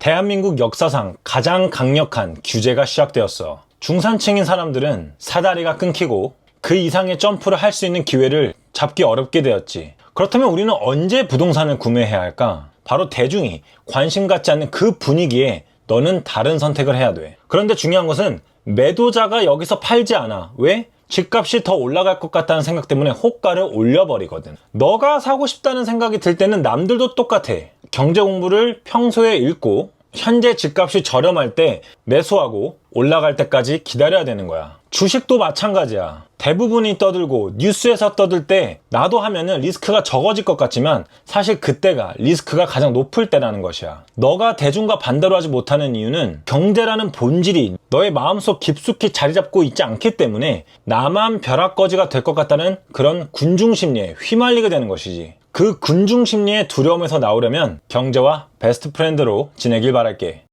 대한민국 역사상 가장 강력한 규제가 시작되었어. 중산층인 사람들은 사다리가 끊기고 그 이상의 점프를 할 수 있는 기회를 잡기 어렵게 되었지. 그렇다면 우리는 언제 부동산을 구매해야 할까? 바로 대중이 관심 갖지 않는 그 분위기에 너는 다른 선택을 해야 돼. 그런데 중요한 것은 매도자가 여기서 팔지 않아. 왜? 집값이 더 올라갈 것 같다는 생각 때문에 호가를 올려버리거든. 너가 사고 싶다는 생각이 들 때는 남들도 똑같아. 경제 공부를 평소에 읽고 현재 집값이 저렴할 때 매수하고 올라갈 때까지 기다려야 되는 거야. 주식도 마찬가지야. 대부분이 떠들고 뉴스에서 떠들 때 나도 하면은 리스크가 적어질 것 같지만 사실 그때가 리스크가 가장 높을 때라는 것이야. 너가 대중과 반대로 하지 못하는 이유는 경제라는 본질이 너의 마음속 깊숙이 자리 잡고 있지 않기 때문에 나만 벼락거지가 될 것 같다는 그런 군중 심리에 휘말리게 되는 것이지. 그 군중 심리의 두려움에서 나오려면 경제와 베스트 프렌드로 지내길 바랄게.